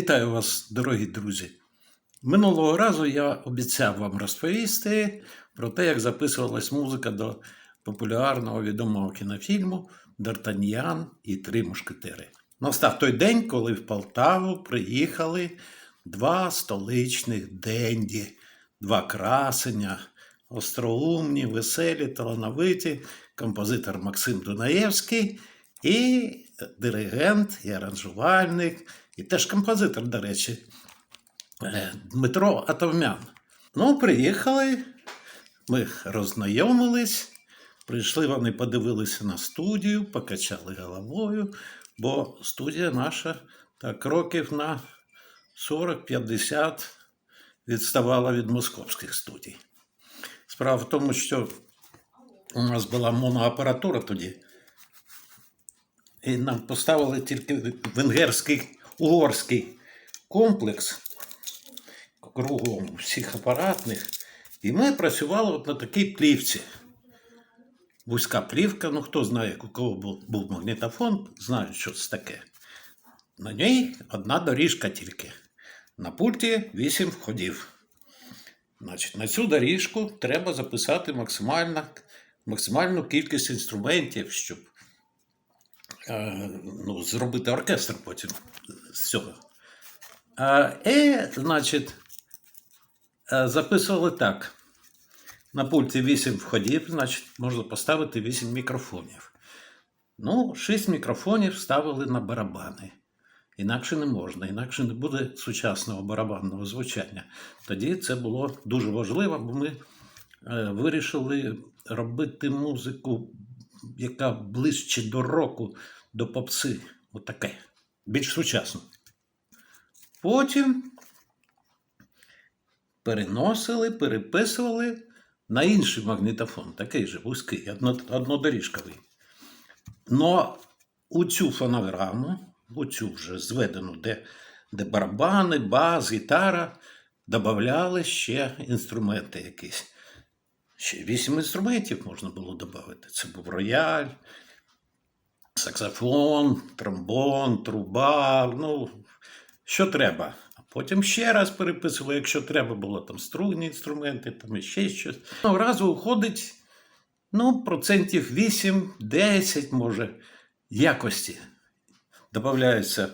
Вітаю вас, дорогі друзі. Минулого разу я обіцяв вам розповісти про те, як записувалась музика до популярного відомого кінофільму Д'Артаньян і Три мушкетери. Настав той день, коли в Полтаву приїхали два столичних денді, два красення, остроумні, веселі, талановиті, композитор Максим Дунаєвський і диригент, і аранжувальник, і теж композитор, до речі, е, Дмитро Атовмян. Ну, приїхали, ми роззнайомились, прийшли, вони подивилися на студію, покачали головою, бо студія наша так років на 40-50 відставала від московських студій. Справа в тому, що у нас була моноапаратура тоді. І нам поставили тільки венгерський угорський комплекс кругом всіх апаратних. І ми працювали от на такій плівці. Вузька плівка, ну хто знає, у кого був, був магнітофон, знають, що це таке. На ній одна доріжка тільки. На пульті 8 входів. Значить, на цю доріжку треба записати максимальну кількість інструментів, щоб ну, зробити оркестр потім з цього. Е, значить, е, записували так. На пульті 8 входів, значить, можна поставити 8 мікрофонів. Ну, 6 мікрофонів ставили на барабани. Інакше не можна, інакше не буде сучасного барабанного звучання. Тоді це було дуже важливо, бо ми е, вирішили робити музику, яка ближче до року, до попси. Отаке. Більш сучасно. Потім переносили, переписували на інший магнітофон, такий же вузький, однодоріжковий. Но у цю фонограму, у цю вже зведену, де, де барабани, бас, гітара, додавали ще інструменти якісь. Ще вісім інструментів можна було додати. Це був рояль, саксофон, тромбон, труба, ну, що треба. А потім ще раз переписували, якщо треба було там струнні інструменти, там ще щось. Ну, разу уходить ну, процентів 8-10, може, якості. Добавляються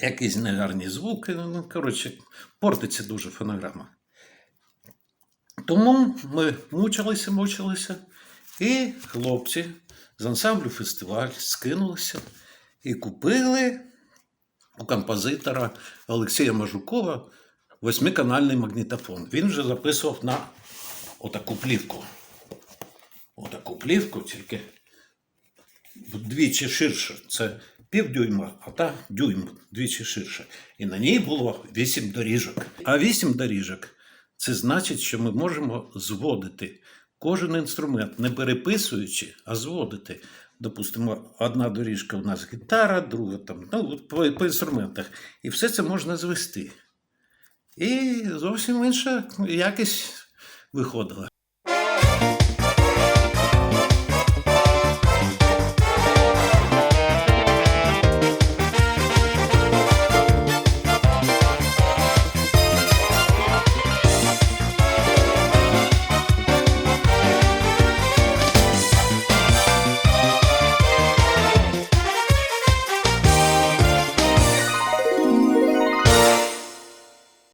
якісь негарні звуки. Ну, коротше, портиться дуже фонограма. Тому ми мучилися, мучилися, і хлопці з ансамблю фестиваль скинулися і купили у композитора Олексія Мажукова восьмиканальний магнітофон. Він вже записував на отаку плівку. Отаку плівку, тільки вдвічі ширше. Це півдюйма, а та дюйм двічі ширше. І на ній було вісім доріжок. А вісім доріжок це значить, що ми можемо зводити кожен інструмент, не переписуючи, а зводити. Допустимо, одна доріжка у нас гітара, друга там, ну, по, по інструментах. І все це можна звести. І зовсім інша якість виходила.